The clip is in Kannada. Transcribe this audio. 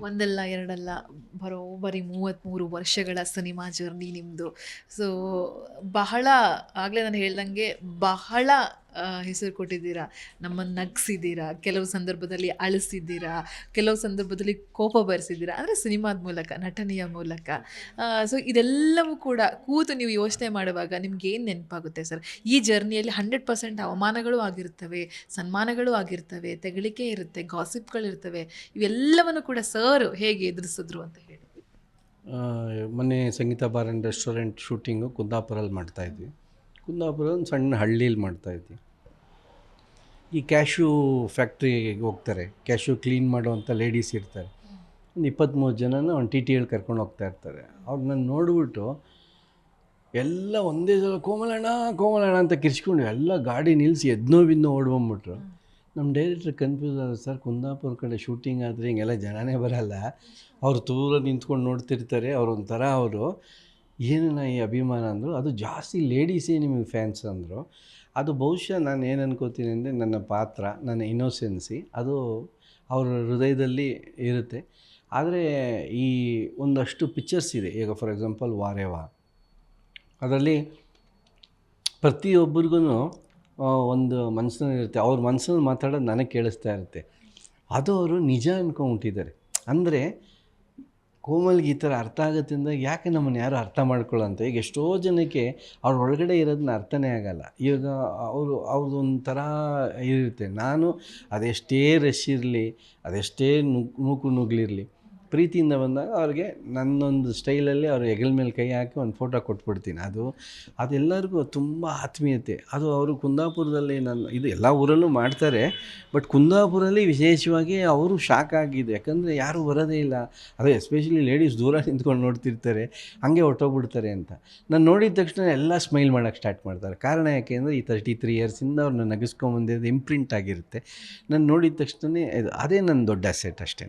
ಒಂದಲ್ಲ ಎರಡಲ್ಲ ಬರೋಬ್ಬರಿ ಮೂವತ್ತ್ಮೂರು ವರ್ಷಗಳ ಸಿನಿಮಾ ಜರ್ನಿ ನಿಮ್ಮದು ಸೊ ಬಹಳ ಆಗಲೇ ನಾನು ಹೇಳ್ದಂಗೆ ಬಹಳ ಹೆಸರು ಕೊಟ್ಟಿದ್ದೀರಾ? ನಮ್ಮನ್ನು ನಗ್ಸಿದ್ದೀರಾ? ಕೆಲವು ಸಂದರ್ಭದಲ್ಲಿ ಅಳಿಸಿದ್ದೀರಾ? ಕೆಲವು ಸಂದರ್ಭದಲ್ಲಿ ಕೋಪ ಬರೆಸಿದ್ದೀರಾ? ಅಂದರೆ ಸಿನಿಮಾದ ಮೂಲಕ, ನಟನೆಯ ಮೂಲಕ. ಸೊ ಇದೆಲ್ಲವೂ ಕೂಡ ಕೂತು ನೀವು ಯೋಚನೆ ಮಾಡುವಾಗ ನಿಮ್ಗೆ ಏನು ನೆನಪಾಗುತ್ತೆ ಸರ್? ಈ ಜರ್ನಿಯಲ್ಲಿ ಹಂಡ್ರೆಡ್ ಪರ್ಸೆಂಟ್ ಅವಮಾನಗಳು ಆಗಿರ್ತವೆ, ಸನ್ಮಾನಗಳು ಆಗಿರ್ತವೆ, ತೆಗಳಿಕೆ ಇರುತ್ತೆ ಗಾಸಿಪ್ಗಳಿರ್ತವೆ ಇವೆಲ್ಲವನ್ನು ಕೂಡ ಸರ್ ಹೇಗೆ ಎದುರಿಸಿದ್ರು ಅಂತ ಹೇಳಿ. ಮೊನ್ನೆ Sangeetha bar and restaurant shooting ಕುಂದಾಪುರಲ್ಲಿ ಮಾಡ್ತಾಯಿದ್ವಿ ಕುಂದಾಪುರ ಒಂದು ಸಣ್ಣ ಹಳ್ಳೀಲಿ ಮಾಡ್ತಾಯಿದ್ವಿ ಈ ಕ್ಯಾಶ್ಯೂ ಫ್ಯಾಕ್ಟ್ರಿಗೆ ಹೋಗ್ತಾರೆ. ಕ್ಯಾಶು ಕ್ಲೀನ್ ಮಾಡುವಂಥ ಲೇಡೀಸ್ ಇರ್ತಾರೆ. ಒಂದು ಇಪ್ಪತ್ತ್ಮೂರು ಜನನ ಒಂದು ಟಿ ಟಿ ಹೇಳಿ ಕರ್ಕೊಂಡು ಹೋಗ್ತಾ ಇರ್ತಾರೆ. ಅವ್ರನ್ನ ನೋಡಿಬಿಟ್ಟು ಎಲ್ಲ ಒಂದೇ ಸಲ ಕೋಮಲಣ್ಣ ಕೋಮಲಣ್ಣ ಅಂತ ಕಿರ್ಚ್ಕೊಂಡು ಎಲ್ಲ ಗಾಡಿ ನಿಲ್ಲಿಸಿ ಎದ್ನೋ ಬಿದ್ನೋ ಓಡ್ಬಂದ್ಬಿಟ್ರು. ನಮ್ಮ ಡೈರೆಕ್ಟ್ರ್ ಕನ್ಫ್ಯೂಸ್ ಆದ ಸರ್, ಕುಂದಾಪುರ ಕಡೆ ಶೂಟಿಂಗ್ ಆದರೆ ಹಿಂಗೆಲ್ಲ ಜನನೇ ಬರಲ್ಲ. ಅವ್ರು ದೂರ ನಿಂತ್ಕೊಂಡು ನೋಡ್ತಿರ್ತಾರೆ. ಅವ್ರು ಒಂಥರ ಅವರು. ಏನನ್ನ ಈ ಅಭಿಮಾನ ಅಂದರು. ಅದು ಜಾಸ್ತಿ ಲೇಡೀಸೇ ನಿಮಗೆ ಫ್ಯಾನ್ಸ್ ಅಂದರು. ಅದು ಬಹುಶಃ ನಾನು ಏನು ಅನ್ಕೋತೀನಿ ಅಂದರೆ ನನ್ನ ಪಾತ್ರ, ನನ್ನ ಇನ್ನೋಸೆನ್ಸಿ ಅದು ಅವರ ಹೃದಯದಲ್ಲಿ ಇರುತ್ತೆ. ಆದರೆ ಈ ಒಂದಷ್ಟು ಪಿಕ್ಚರ್ಸ್ ಇದೆ. ಈಗ ಫಾರ್ ಎಕ್ಸಾಂಪಲ್ ವಾರೇವಾ ಅದರಲ್ಲಿ ಪ್ರತಿಯೊಬ್ಬರಿಗೂ ಒಂದು ಮನಸ್ಸಿನಲ್ಲಿ ಇರುತ್ತೆ. ಅವ್ರ ಮನಸ್ಸಲ್ಲಿ ಮಾತಾಡೋದು ನನಗೆ ಕೇಳಿಸ್ತಾ ಇರುತ್ತೆ. ಅದು ಅವರು ನಿಜ ಅನ್ಕೊಂಬಿಟ್ಟಿದ್ದಾರೆ ಅಂದರೆ ಕೋಮಲ್ಗೆ ಈ ಥರ ಅರ್ಥ ಆಗುತ್ತೆ ಅಂದಾಗ ಯಾಕೆ ನಮ್ಮನ್ನು ಯಾರು ಅರ್ಥ ಮಾಡ್ಕೊಳ್ಳೋ ಅಂತ ಈಗ ಎಷ್ಟೋ ಜನಕ್ಕೆ ಅವ್ರ ಒಳಗಡೆ ಇರೋದನ್ನ ಅರ್ಥನೇ ಆಗಲ್ಲ. ಇವಾಗ ಅವರು ಅವ್ರದ್ದು ಒಂಥರ ಇರುತ್ತೆ. ನಾನು ಅದೆಷ್ಟೇ ರಶ್ ಇರಲಿ, ಅದೆಷ್ಟೇ ನುಗ್ ನೂಕು ನುಗ್ಲಿರಲಿ ಪ್ರೀತಿಯಿಂದ ಬಂದಾಗ ಅವ್ರಿಗೆ ನನ್ನೊಂದು ಸ್ಟೈಲಲ್ಲಿ ಅವ್ರ ಹೆಗಲ ಮೇಲೆ ಕೈ ಹಾಕಿ ಒಂದು ಫೋಟೋ ಕೊಟ್ಬಿಡ್ತೀನಿ. ಅದು ಅದೆಲ್ಲರಿಗೂ ತುಂಬ ಆತ್ಮೀಯತೆ. ಅದು ಅವರು ಕುಂದಾಪುರದಲ್ಲಿ ನನ್ನ, ಇದು ಎಲ್ಲ ಊರಲ್ಲೂ ಮಾಡ್ತಾರೆ, ಬಟ್ ಕುಂದಾಪುರಲ್ಲಿ ವಿಶೇಷವಾಗಿ ಅವರು ಶಾಕ್ ಆಗಿದೆ. ಯಾಕಂದರೆ ಯಾರೂ ಬರೋದೇ ಇಲ್ಲ. ಅದೇ ಎಸ್ಪೆಷಲಿ ಲೇಡೀಸ್ ದೂರ ನಿಂತ್ಕೊಂಡು ನೋಡ್ತಿರ್ತಾರೆ, ಹಾಗೆ ಹೊಟ್ಟೋಗ್ಬಿಡ್ತಾರೆ ಅಂತ. ನಾನು ನೋಡಿದ ತಕ್ಷಣ ಎಲ್ಲ ಸ್ಮೈಲ್ ಮಾಡೋಕ್ಕೆ ಸ್ಟಾರ್ಟ್ ಮಾಡ್ತಾರೆ. ಕಾರಣ ಯಾಕೆ ಅಂದರೆ ಈ ತರ್ಟಿ ತ್ರೀ ಇಯರ್ಸಿಂದ ಅವ್ರನ್ನ ನಗಿಸ್ಕೊಂಬಂದಿದ್ದು ಇಂಪ್ರಿಂಟ್ ಆಗಿರುತ್ತೆ. ನಾನು ನೋಡಿದ ತಕ್ಷಣ ಅದೇ ನನ್ನ ದೊಡ್ಡ ಅಸೆಟ್ ಅಷ್ಟೇ.